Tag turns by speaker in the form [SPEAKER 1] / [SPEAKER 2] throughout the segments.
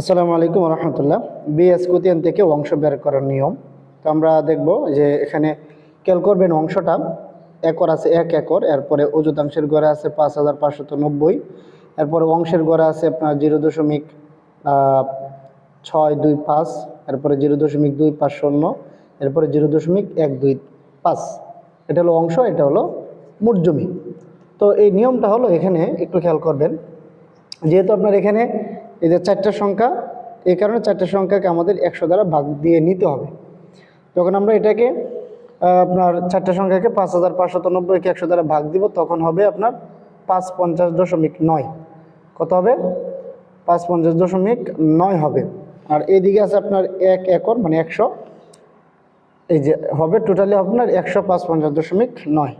[SPEAKER 1] আসসালামু আলাইকুম রহমতুল্লাহ বিএস কুতিয়ান থেকে অংশ বের করার নিয়ম। তো আমরা দেখব যে এখানে খেয়াল করবেন অংশটা। একর আছে এক একর, এরপরে অযুতাংশের গড়ে আছে পাঁচ হাজার পাঁচশত নব্বই। এরপরে অংশের গড়ে আছে আপনার জিরো দশমিক ছয় দুই পাঁচ, এরপরে জিরো দশমিক দুই পাঁচ শূন্য, এরপরে জিরো দশমিক এক দুই পাঁচ। এটা হলো অংশ, এটা হলো মোট জমি। তো এই নিয়মটা হলো এখানে একটু খেয়াল করবেন। যেহেতু আপনার এখানে এই যে চারটা সংখ্যা, এই কারণে চারটা সংখ্যাকে আমাদের একশো দ্বারা ভাগ দিয়ে নিতে হবে। যখন আমরা এটাকে আপনার চারটা সংখ্যাকে পাঁচ হাজার পাঁচশত নব্বইকে একশো দ্বারা ভাগ দিব, তখন হবে আপনার পাঁচ পঞ্চাশ দশমিক নয়। কত হবে? পাঁচ পঞ্চাশ দশমিক নয় হবে। আর এদিকে আছে আপনার এক একর মানে একশো। এই যে হবে, টোটালি আপনার একশো পাঁচ পঞ্চাশ দশমিক নয়।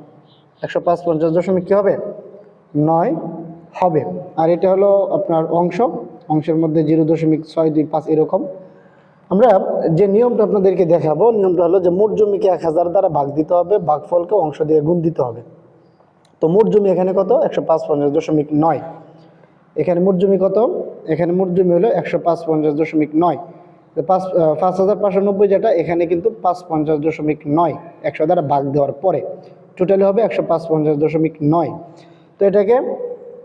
[SPEAKER 1] একশো পাঁচ পঞ্চাশ দশমিক কী হবে? নয় হবে। আর এটা হলো আপনার অংশ। অংশের মধ্যে জিরো দশমিক ছয় দুই পাঁচ এরকম। আমরা যে নিয়মটা আপনাদেরকে দেখাবো, নিয়মটা হলো যে মোট জমিকে এক হাজার দ্বারা ভাগ দিতে হবে, ভাগফলকে অংশ দিয়ে গুণ দিতে হবে। তো মোট জমি এখানে কত? একশো পাঁচ পঞ্চাশ দশমিক নয়। এখানে মোট জমি কত? এখানে মোট জমি হলো একশো পাঁচ পঞ্চাশ দশমিক নয়। পাঁচ পাঁচ হাজার পাঁচশো নব্বই যেটা, এখানে কিন্তু পাঁচ পঞ্চাশ দশমিক নয় একশো দ্বারা ভাগ দেওয়ার পরে। টোটালি হবে একশো পাঁচ পঞ্চাশ দশমিক নয়। তো এটাকে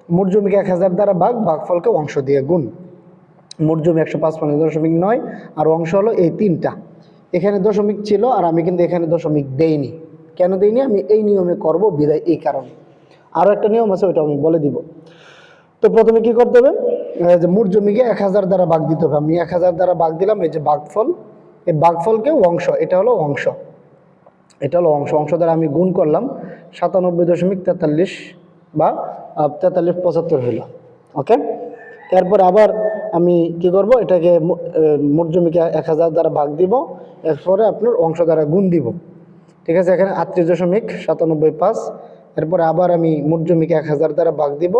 [SPEAKER 1] মোট জমিকে এক হাজার দ্বারা ভাগ, ভাগফলকে অংশ দিয়ে গুণ। মোট জমি একশো পাঁচ পঞ্চাশ দশমিক নয়, আর অংশ হলো এই তিনটা। এখানে দশমিক ছিল, আর আমি কিন্তু এখানে দশমিক দেইনি। কেন দেইনি? আমি এই নিয়মে করব, বিদায় এই কারণে। আরও একটা নিয়ম আছে, ওইটা আমি বলে দিব। তো প্রথমে কি করতে হবে? যে মোট জমিকে এক হাজার দ্বারা ভাগ দিতে হবে। আমি এক হাজার দ্বারা ভাগ দিলাম, এই যে ভাগফল। এই ভাগফলকে অংশ, এটা হলো অংশ। এটা হলো অংশ। অংশ দ্বারা আমি গুণ করলাম সাতানব্বই দশমিক তেতাল্লিশ। বা তেতাল্লিশ পঁচাত্তর হইল ওকে এরপর আবার আমি কি করব? এটাকে মো- আহ, মোট জমিকে এক হাজার দ্বারা ভাগ দিব এরপরে আপনার অংশ দ্বারা গুণ দিব ঠিক আছে? এখানে আটত্রিশ দশমিক সাতানব্বই পাঁচ এরপরে আবার আমি মোট এক হাজার দ্বারা ভাগ দিব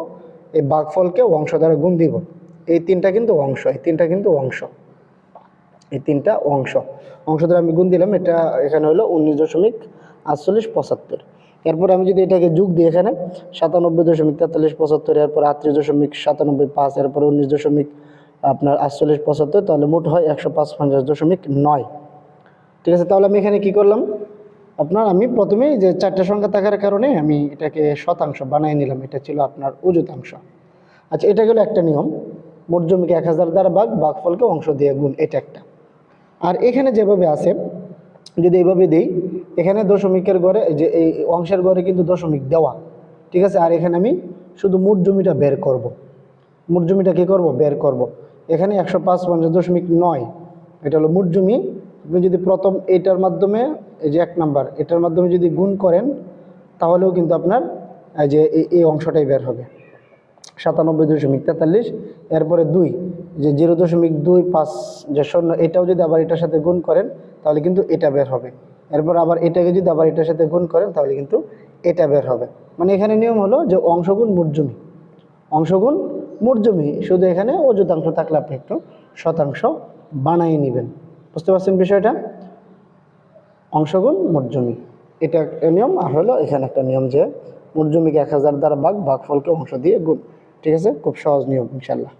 [SPEAKER 1] এই ভাগফলকে অংশ দ্বারা গুণ দিব এই তিনটা কিন্তু অংশ এই তিনটা কিন্তু অংশ এই তিনটা অংশ অংশ দ্বারা আমি গুণ দিলাম এটা এখানে হলো উনিশ দশমিক আটচল্লিশ পঁচাত্তর। এরপর আমি যদি এটাকে যোগ দিই এখানে সাতানব্বই দশমিক তেতাল্লিশ পঁচাত্তর, এরপর আটত্রিশ দশমিক সাতানব্বই পাঁচ, এরপর উনিশ দশমিক আপনার আটচল্লিশ পঁচাত্তর, তাহলে মোট হয় একশো পাঁচ পঞ্চাশ দশমিক নয়। ঠিক আছে, তাহলে আমি এখানে কি করলাম? আপনার আমি প্রথমেই যে চারটে সংখ্যা থাকার কারণে আমি এটাকে শতাংশ বানিয়ে নিলাম, এটা ছিল আপনার অযুতাংশ। আচ্ছা এটা গেলো একটা নিয়ম, মোট জমিকে এক হাজার দ্বারা বাঘ ভাগফলকে অংশ দিয়ে গুণ, এটা একটা। আর এখানে যেভাবে আছে, যদি এইভাবে দিই এখানে দশমিকের গড়ে যে এই অংশের গড়ে কিন্তু দশমিক দেওয়া। ঠিক আছে? আর এখানে আমি শুধু মোট জমিটা বের করব। মোট জমিটা কী করব? বের করব। এখানে একশো পাঁচ পঞ্চাশ দশমিক নয়। এটা হলো মোট জমি। আপনি যদি প্রথম এটার মাধ্যমে, এই যে এক নাম্বার, এটার মাধ্যমে যদি গুণ করেন, তাহলেও কিন্তু আপনার, এই যে এই অংশটাই বের হবে। সাতানব্বই দশমিক তেতাল্লিশ, এরপরে দুই যে জিরো দশমিক দুই পাঁচ যে শূন্য, এটাও যদি আবার এটার সাথে গুণ করেন, তাহলে কিন্তু এটা বের হবে। এরপর আবার এটাকে যদি আবার এটার সাথে গুণ করেন, তাহলে কিন্তু এটা বের হবে। মানে এখানে নিয়ম হলো যে অংশগুণ মোট জমি অংশগুণ মোট জমি শুধু এখানে অযুতাংশ থাকলে আপনি একটু শতাংশ বানাই নেবেন। বুঝতে পারছেন বিষয়টা? অংশগুণ মোট জমি এটা একটা নিয়ম, আর হলো এখানে একটা নিয়ম যে মোট জমিকে এক হাজার দ্বারা ভাগ, ভাগফলকে অংশ দিয়ে গুণ। ঠিক আছে? খুব সহজ নিয়ম ইনশাল্লাহ